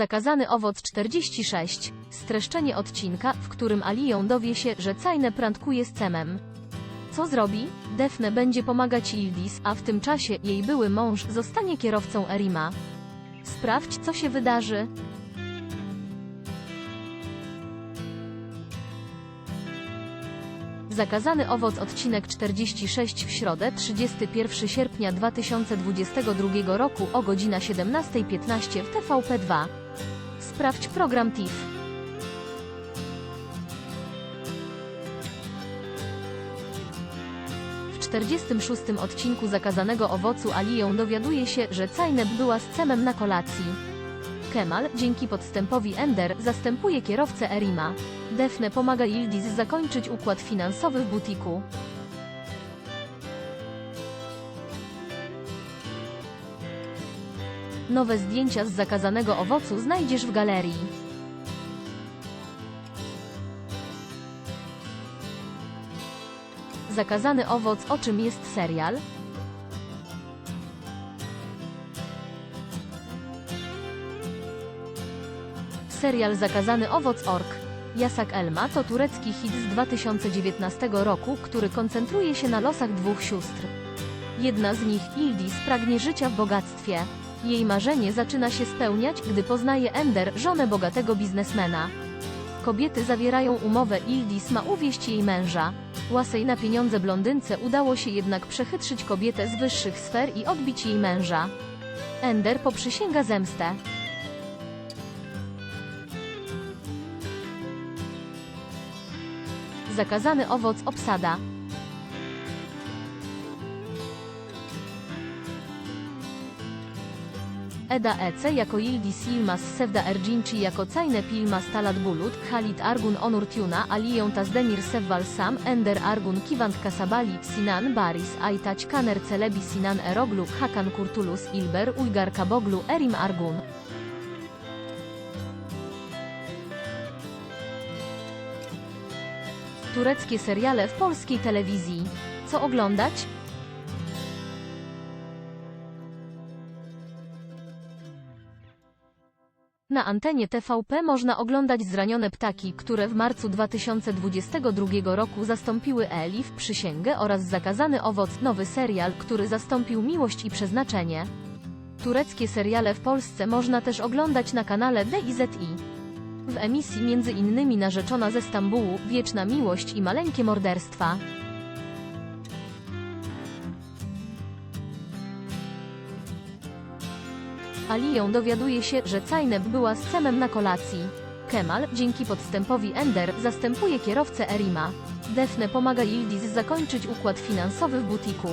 Zakazany owoc 46. Streszczenie odcinka, w którym Alią dowie się, że Cajne prandkuje z Cemem. Co zrobi? Defne będzie pomagać Ildis, a w tym czasie jej były mąż zostanie kierowcą Erima. Sprawdź, co się wydarzy. Zakazany owoc odcinek 46 w środę 31 sierpnia 2022 roku o godzina 17.15 w TVP2. Sprawdź program TIF. W 46 odcinku Zakazanego Owocu Alią dowiaduje się, że Cajneb była z Cemem na kolacji. Kemal, dzięki podstępowi Ender, zastępuje kierowcę Erima. Defne pomaga Yildiz zakończyć układ finansowy w butiku. Nowe zdjęcia z zakazanego owocu znajdziesz w galerii. Zakazany owoc o czym jest serial? Serial Zakazany owoc ork. Jasak Elma to turecki hit z 2019 roku, który koncentruje się na losach dwóch sióstr. Jedna z nich, Ildis, pragnie życia w bogactwie. Jej marzenie zaczyna się spełniać, gdy poznaje Ender, żonę bogatego biznesmena. Kobiety zawierają umowę, Ildis ma uwieść jej męża. Łasej na pieniądze blondynce udało się jednak przechytrzyć kobietę z wyższych sfer i odbić jej męża. Ender poprzysięga zemstę. Zakazany owoc obsada. Eda Ece jako Yildiz Yilmaz Sevda Erginci jako Cajne Pilmaz Talat Bulut, Khalid Argun Onur Tuna, Aliją Tazdemir Sevval Sam, Ender Argun Kivant Kasabali, Sinan Baris Aytaç Kaner Celebi Sinan Eroglu, Hakan Kurtulus Ilber Uygar Kaboglu, Erim Argun. Tureckie seriale w polskiej telewizji. Co oglądać? Na antenie TVP można oglądać Zranione ptaki, które w marcu 2022 roku zastąpiły Elif, Przysięgę oraz Zakazany owoc, nowy serial, który zastąpił Miłość i Przeznaczenie. Tureckie seriale w Polsce można też oglądać na kanale DIZI. W emisji między innymi Narzeczona ze Stambułu, Wieczna Miłość i Maleńkie Morderstwa. Aliją dowiaduje się, że Cajneb była z Cemem na kolacji. Kemal, dzięki podstępowi Ender, zastępuje kierowcę Erima. Defne pomaga Yildiz zakończyć układ finansowy w butiku.